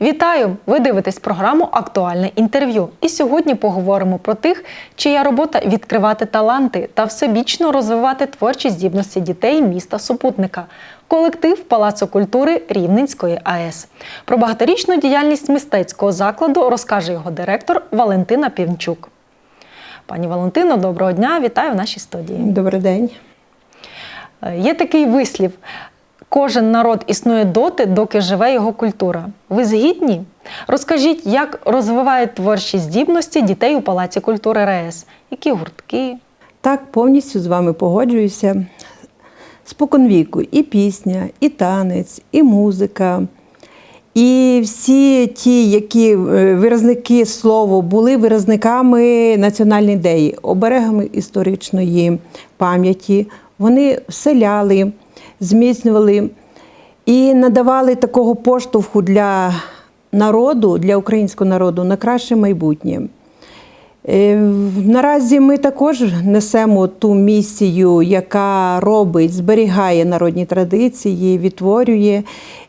Вітаю! Ви дивитесь програму Актуальне інтерв'ю. І сьогодні поговоримо про тих, чия робота відкривати таланти та всебічно розвивати творчі здібності дітей міста супутника. Колектив Палацу культури Рівненської АЕС. Про багаторічну діяльність мистецького закладу розкаже його директор Валентина Півнчук. Пані Валентино, доброго дня! Вітаю в нашій студії. Добрий день. Е, Є такий вислів: кожен народ існує доти, доки живе його культура. Ви згідні? Розкажіть, як розвивають творчі здібності дітей у Палаці культури РаЕС? Які гуртки? Так, повністю з вами погоджуюся. Споконвіку і пісня, і танець, і музика. І всі ті, які е, виразники слова були виразниками національної ідеї, оберегами історичної пам'яті, вони вселяли, зміцнювали і надавали такого поштовху для народу, для українського народу на краще майбутнє. Е, Наразі ми також несемо ту місію, яка робить, зберігає народні традиції, відтворює.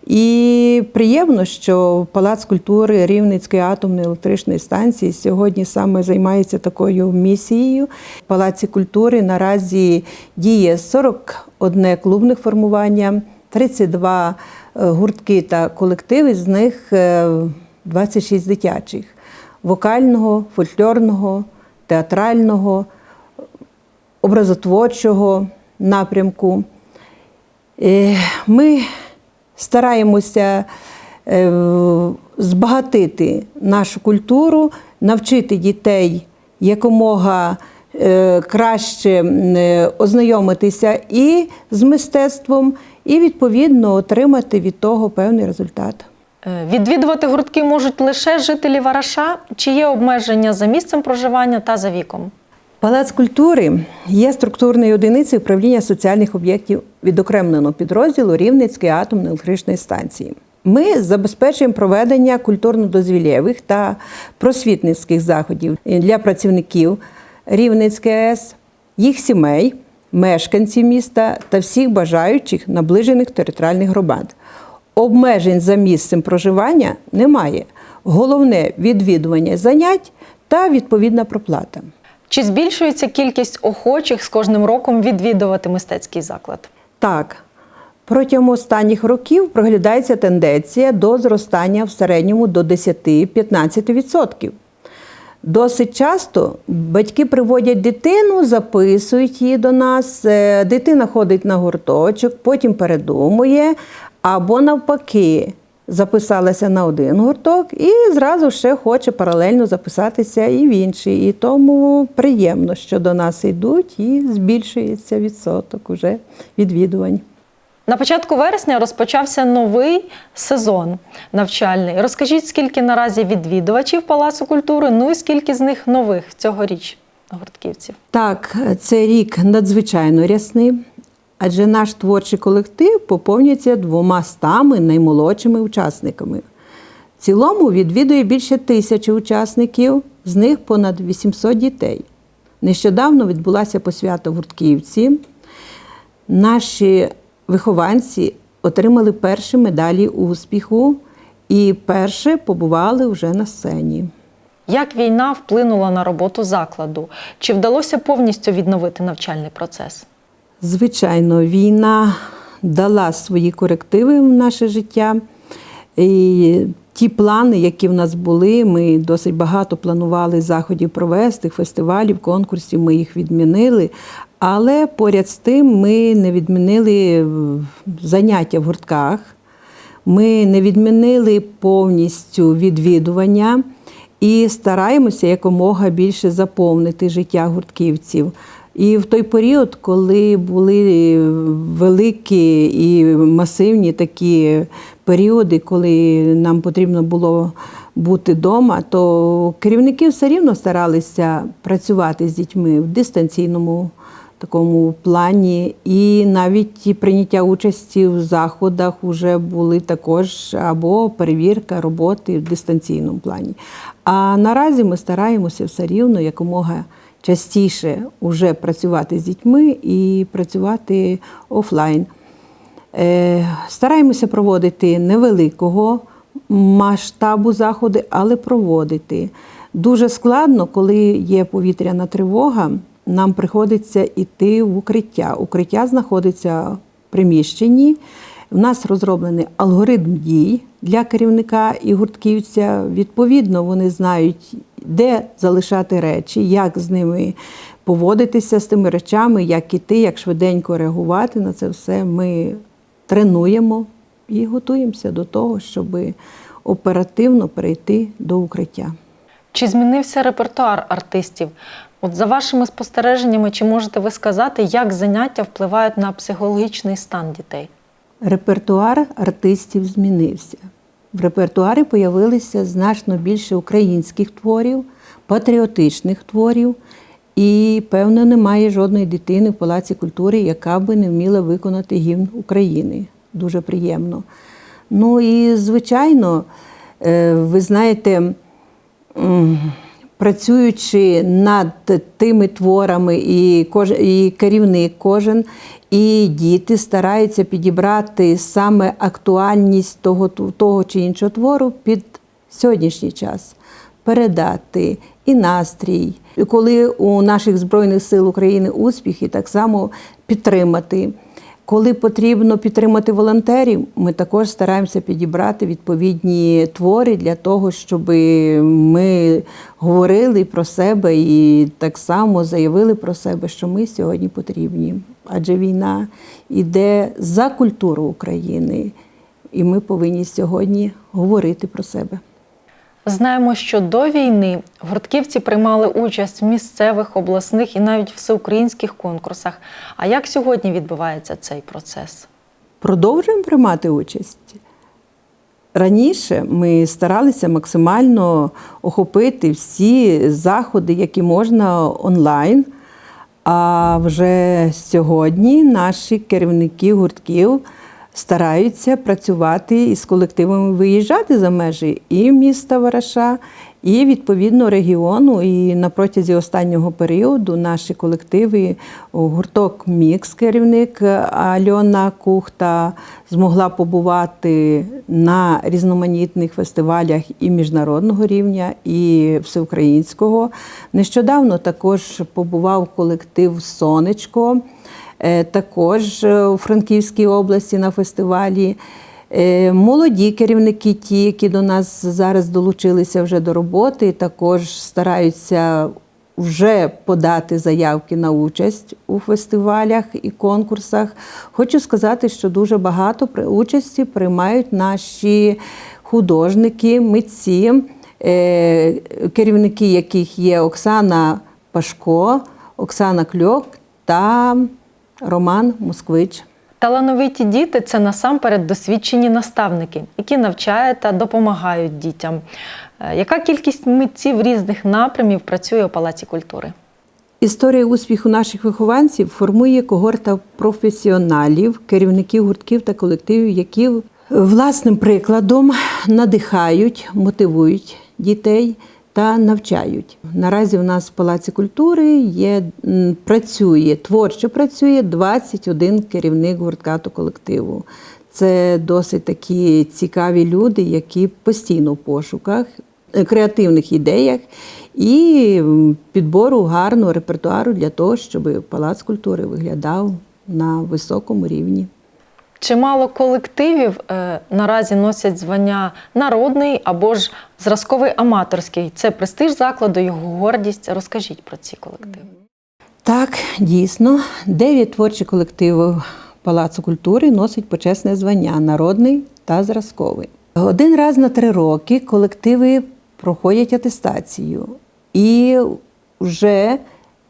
І приємно, що Палац культури Рівненської атомної електричної станції сьогодні саме займається такою місією. В Палаці культури наразі діє 41 клубних формування, 32 гуртки та колективи, з них е, 26 дитячих вокального, фольклорного, театрального, образотворчого напрямку. Е, Ми стараємося е, збагатити нашу культуру, навчити дітей якомога е, краще ознайомитися і з мистецтвом, і відповідно отримати від того певний результат. Е, Відвідувати гуртки можуть лише жителі Вараша, чи є обмеження за місцем проживання та за віком? Палац культури є структурною одиницею управління соціальних об'єктів відокремленого підрозділу Рівненської атомної електричної станції. Ми забезпечуємо проведення культурно-дозвілєвих та просвітницьких заходів для працівників Рівненської АЕС, їх сімей, мешканців міста та всіх бажаючих наближених територіальних громад. Обмежень за місцем проживання немає. Головне відвідування занять та відповідна проплата. Чи збільшується кількість охочих з кожним роком відвідувати мистецький заклад? Так, протягом останніх років проглядається тенденція до зростання в середньому до 10-15%. Досить часто батьки приводять дитину, записують її до нас, е, дитина ходить на гурточок, потім передумує, або навпаки. Записалася на один гурток і зразу ще хоче паралельно записатися і в інший. І тому приємно, що до нас йдуть, і збільшується відсоток уже відвідувань. На початку вересня розпочався новий сезон навчальний. Розкажіть, скільки наразі відвідувачів Палацу культури, ну і скільки з них нових цьогоріч гуртківців? Так, цей рік надзвичайно рясний, адже наш творчий колектив поповнюється двома стами наймолодшими учасниками. В цілому відвідує більше тисячі учасників, з них понад 800 дітей. Нещодавно відбулася посвята в Гуртківці. Наші вихованці отримали перші медалі успіху і перше побували вже на сцені. Як війна вплинула на роботу закладу? Чи вдалося повністю відновити навчальний процес? Звичайно, війна дала свої корективи в наше життя. І ті плани, які в нас були, ми досить багато планували заходів провести, фестивалів, конкурсів, ми їх відмінили. Але поряд з тим ми не відмінили заняття в гуртках, ми не відмінили повністю відвідування і стараємося якомога більше заповнити життя гуртківців. І в той період, коли були великі і масивні такі періоди, коли нам потрібно було бути вдома, то керівники все рівно старалися працювати з дітьми в дистанційному такому плані. І навіть прийняття участі в заходах вже були також або перевірка роботи в дистанційному плані. А наразі ми стараємося все рівно якомога частіше вже працювати з дітьми і працювати офлайн. Е, Стараємося проводити невеликого масштабу заходи, але проводити. Дуже складно, коли є повітряна тривога, нам приходиться йти в укриття. Укриття знаходиться в приміщенні. У нас розроблений алгоритм дій для керівника і гуртківця. Відповідно, вони знають, де залишати речі, як з ними поводитися з тими речами, як іти, як швиденько реагувати на це все. Ми тренуємо і готуємося до того, щоб оперативно перейти до укриття. Чи змінився репертуар артистів? От за вашими спостереженнями, чи можете ви сказати, як заняття впливають на психологічний стан дітей? Репертуар артистів змінився. В репертуарі появилося значно більше українських творів, патріотичних творів, і, певно, немає жодної дитини в Палаці культури, яка би не вміла виконати гімн України. Дуже приємно. Ну і, звичайно, е, ви знаєте, працюючи над тими творами, і, кож, і керівник кожен, і діти стараються підібрати саме актуальність того, того чи іншого твору під сьогоднішній час, передати і настрій. Коли у наших Збройних сил України успіхи, так само підтримати. Коли потрібно підтримати волонтерів, ми також стараємося підібрати відповідні твори для того, щоб ми говорили про себе і так само заявили про себе, що ми сьогодні потрібні. Адже війна йде за культуру України, і ми повинні сьогодні говорити про себе. Знаємо, що до війни гуртківці приймали участь в місцевих, обласних і навіть всеукраїнських конкурсах. А як сьогодні відбувається цей процес? Продовжуємо приймати участь. Раніше ми старалися максимально охопити всі заходи, які можна онлайн. А вже сьогодні наші керівники гуртків стараються працювати із колективами, виїжджати за межі і міста Вараша, і відповідно регіону. І на протязі останнього періоду наші колективи, гурток Мікс, керівник Альона Кухта, змогла побувати на різноманітних фестивалях і міжнародного рівня, і всеукраїнського. Нещодавно також побував колектив Сонечко. Е, також е, у Франківській області на фестивалі. Е, Молоді керівники, ті, які до нас зараз долучилися вже до роботи, також стараються вже подати заявки на участь у фестивалях і конкурсах. Хочу сказати, що дуже багато участі приймають наші художники, митці, керівники яких є Оксана Пашко, Оксана Кльок та Роман Москвич. Талановиті діти це насамперед досвідчені наставники, які навчають та допомагають дітям. Е, Яка кількість митців різних напрямів працює у Палаці культури? Історія успіху наших вихованців формує когорта професіоналів, керівників гуртків та колективів, які власним прикладом надихають, мотивують дітей та навчають. Наразі в нас в Палаці культури є, працює, творчо працює 21 керівник гуртка та колективу. Це досить такі цікаві люди, які постійно в пошуках, е, креативних ідеях і підбору гарного репертуару для того, щоб Палац культури виглядав на високому рівні. Чимало колективів е, наразі носять звання народний або ж зразковий аматорський. Це престиж закладу, його гордість. Розкажіть про ці колективи. Так, дійсно, дев'ять творчих колективів Палацу культури носить почесне звання народний та зразковий. Один раз на три роки колективи проходять атестацію, і вже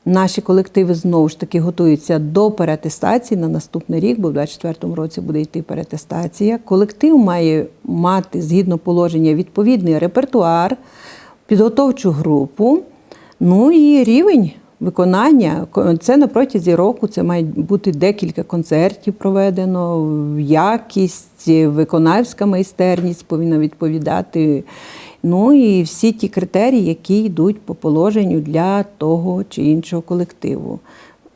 наші колективи знову ж таки готуються до переатестації на наступний рік, бо в 2024 році буде йти переатестація. Колектив має мати згідно положення відповідний репертуар, підготовчу групу, ну і рівень виконання. Це на протязі року це має бути декілька концертів проведено, якість, виконавська майстерність повинна відповідати. Ну і всі ті критерії, які йдуть по положенню для того чи іншого колективу.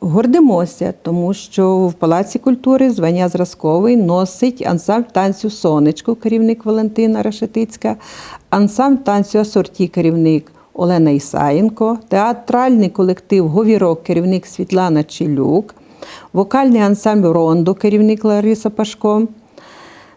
Гордимося, тому що в Палаці культури звання зразковий носить ансамбль танцю Сонечко, керівник Валентина Решетицька, ансамбль танцю Асорті, керівник Олена Ісаєнко, театральний колектив Говірок, керівник Світлана Чилюк, вокальний ансамбль Рондо, керівник Лариса Пашко.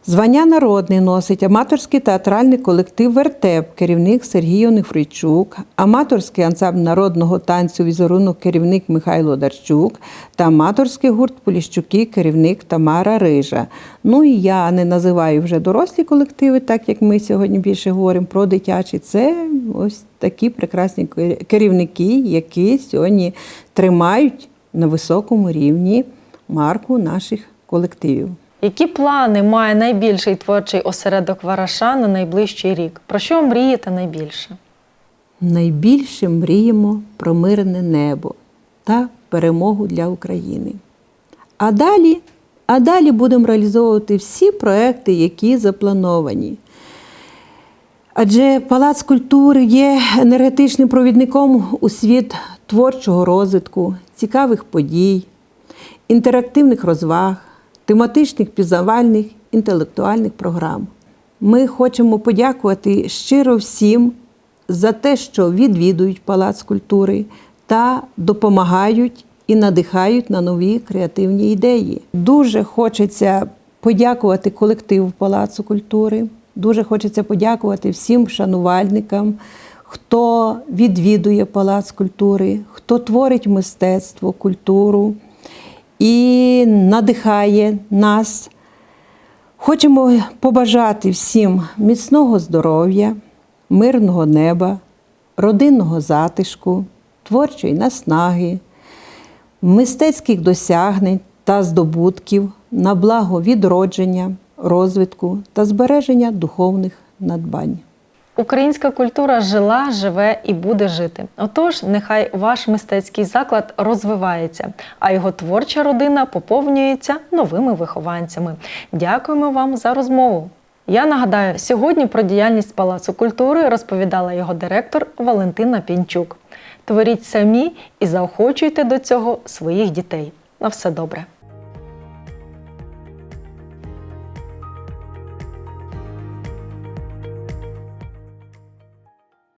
Звання народний носить аматорський театральний колектив Вертеп, керівник Сергій Онифрійчук, аматорський ансамбль народного танцю візерунок, керівник Михайло Дарчук та аматорський гурт Поліщуки, керівник Тамара Рижа. Ну і я не називаю вже дорослі колективи, так як ми сьогодні більше говоримо про дитячі. Це ось такі прекрасні керівники, які сьогодні тримають на високому рівні марку наших колективів. Які плани має найбільший творчий осередок Вараша на найближчий рік? Про що мрієте найбільше? Найбільше мріємо про мирне небо та перемогу для України. А далі, а далі будемо реалізовувати всі проекти, які заплановані. Адже Палац культури є енергетичним провідником у світ творчого розвитку, цікавих подій, інтерактивних розваг, тематичних пізнавальних інтелектуальних програм. Ми хочемо подякувати щиро всім за те, що відвідують Палац культури та допомагають і надихають на нові креативні ідеї. Дуже хочеться подякувати колективу Палацу культури. Дуже хочеться подякувати всім шанувальникам, хто відвідує Палац культури, хто творить мистецтво, культуру і надихає нас. Хочемо побажати всім міцного здоров'я, мирного неба, родинного затишку, творчої наснаги, мистецьких досягнень та здобутків на благо відродження, розвитку та збереження духовних надбань. Українська культура жила, живе і буде жити. Отож, нехай ваш мистецький заклад розвивається, а його творча родина поповнюється новими вихованцями. Дякуємо вам за розмову. Я нагадаю, сьогодні про діяльність Палацу культури розповідала його директор Валентина Пінчук. Творіть самі і заохочуйте до цього своїх дітей. На все добре.